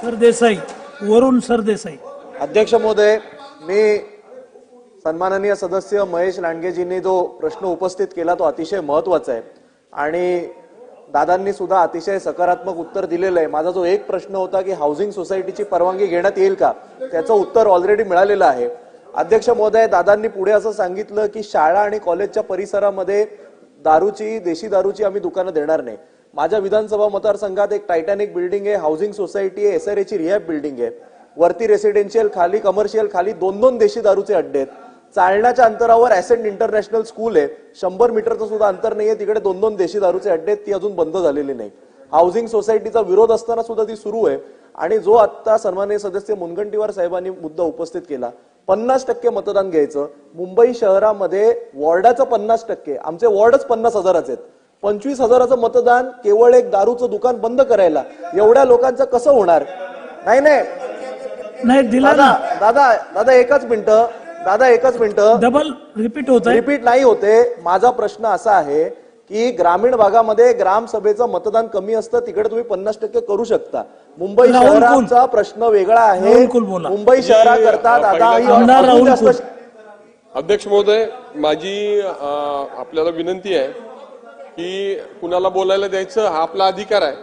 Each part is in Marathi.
सरदेसाई वरुण सरदेसाई अध्यक्ष महोदय मी सन्माननीय सदस्य महेश लांडगेजींनी जो प्रश्न उपस्थित केला तो अतिशय महत्त्वाचा आहे. आणि दादांनी सुद्धा अतिशय सकारात्मक उत्तर दिलेलं आहे. माझा जो एक प्रश्न होता की हाऊसिंग सोसायटीची परवानगी घेण्यात येईल का? त्याचं उत्तर ऑलरेडी मिळालेलं आहे. अध्यक्ष महोदय दादांनी पुढे असं सांगितलं की शाळा आणि कॉलेजच्या परिसरामध्ये दारूची देशी दारूची आम्ही दुकानं देणार नाही. माझ्या विधानसभा मतदारसंघात एक टायटॅनिक बिल्डिंग आहे हाऊसिंग सोसायटी आहे एसआरएची रिहॅब बिल्डिंग आहे. वरती रेसिडेन्शियल खाली कमर्शियल खाली दोन दोन देशी दारूचे अड्डे आहेत. चालण्याच्या अंतरावर ॲसेंट इंटरनॅशनल स्कूल आहे. शंभर मीटरचं सुद्धा अंतर नाहीये तिकडे दोन दोन देशी दारूचे अड्डे आहेत ती अजून बंद झालेली नाही. हाऊसिंग सोसायटीचा विरोध असताना सुद्धा ती सुरू आहे. आणि जो आता सन्माननीय सदस्य मुनगंटीवार साहेबांनी मुद्दा उपस्थित केला पन्नास टक्के मतदान घ्यायचं. मुंबई शहरामध्ये वॉर्डाचं पन्नास टक्के. आमचे वॉर्डच पन्नास हजाराचे आहेत. पंचवीस हजाराचं मतदान केवळ एक दारूचं दुकान बंद करायला. एवढ्या लोकांचं कसं होणार? नाही नाही. नाही दिला दादा ना दादा दादा एकच मिनिट. दादा एकच मिनिट. डबल रिपीट होत रिपीट नाही होते. माझा प्रश्न असा आहे की ग्रामीण भागामध्ये ग्रामसभेचं मतदान कमी असतं तिकडे तुम्ही पन्नास टक्के करू शकता. मुंबई. शहराचा प्रश्न वेगळा आहे. मुंबई शहराकरता दादा. अध्यक्ष महोदय माझी आपल्याला विनंती आहे की कुणाला बोलायला द्यायचं हा आपला अधिकार आहे.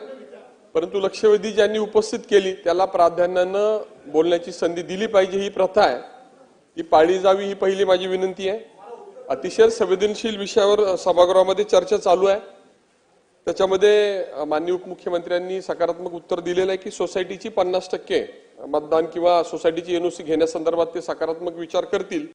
परंतु लक्षवेधी ज्यांनी उपस्थित केली त्याला प्राधान्यानं बोलण्याची संधी दिली पाहिजे ही प्रथा आहे. ती पाळली जावी ही पहिली माझी विनंती आहे. अतिशय संवेदनशील विषयावर सभागृहामध्ये चर्चा चालू आहे. त्याच्यामध्ये माननीय उपमुख्यमंत्र्यांनी सकारात्मक उत्तर दिलेलं आहे की सोसायटीची पन्नास टक्के मतदान किंवा सोसायटीची एनओसी घेण्यासंदर्भात ते सकारात्मक विचार करतील.